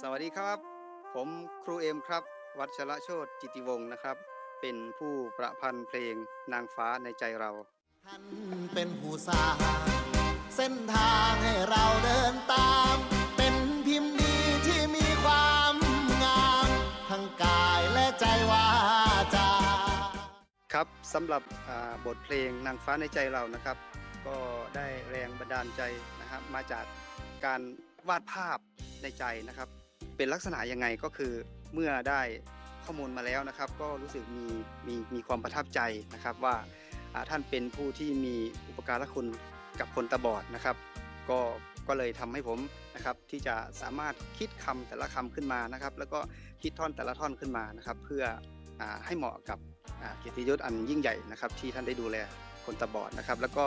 สวัสดีครับ ผมครูเอ็มครับ วัชระโชตจิติวงศ์นะครับ เป็นผู้ประพันธ์เพลงนางฟ้าในใจเรา ท่านเป็นผู้สร้างเส้นทางให้เราเดินตาม เป็นพิมพ์ดีที่มีความงามทั้งกายและใจว่าจา ครับสำหรับอ่าบทเพลงนางฟ้าในใจเรานะครับ ก็ได้แรงบันดาลใจนะครับมาจากการวาดภาพในใจนะครับ เป็นลักษณะยังไงก็คือเมื่อได้ข้อมูลมาแล้วนะครับ ก็รู้สึกมีมีมีความประทับใจนะครับว่าท่านเป็นผู้ที่มีอุปการะคุณกับคนตาบอดนะครับ ก็ก็เลยทำให้ผมนะครับที่จะสามารถคิดคำแต่ละคำขึ้นมานะครับ แล้วก็คิดท่อนแต่ละท่อนขึ้นมานะครับ เพื่ออให้เหมาะกับเกียรติยศอันยิ่งใหญ่นะครับ ที่ท่านได้ดูแลคนตาบอดนะครับ แล้วก็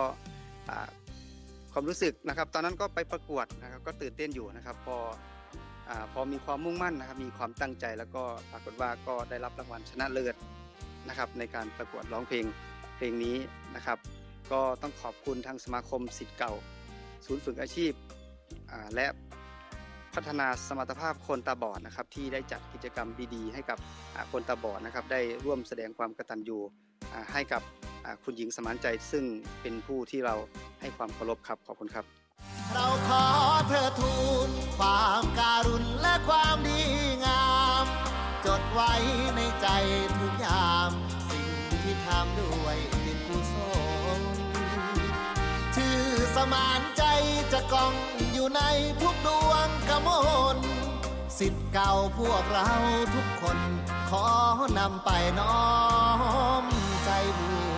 ความรู้สึกนะครับ ตอนนั้นก็ไปประกวดนะครับ ก็ตื่นเต้นอยู่นะครับ พอ พอมีความมุ่งมั่นนะครับมีความตั้งใจแล้วก็ปรากฏว่าก็ได้รับรางวัลชนะเลิศนะครับในการประกวดร้องเพลงเพลงนี้นะครับ ก็ต้องขอบคุณทางสมาคมสิทธิ์เก่า ศูนย์ฝึกอาชีพและพัฒนาสมรรถภาพคนตาบอดนะครับที่ได้จัดกิจกรรมดีๆให้กับคนตาบอดนะครับ ได้ร่วมแสดงความกตัญญูให้กับคุณหญิงสมานใจซึ่งเป็นผู้ที่เราให้ความเคารพครับขอบคุณครับ เราขอเธอทูลความกา ว้ในใจทุกยาม สิ่งที่ทำด้วยจิตกุศลชื่อสมานใจจะกองอยู่ในทุกดวงกมลสิทธิ์เก่าพวกเราทุกคน ขอนำไปน้อมใจบู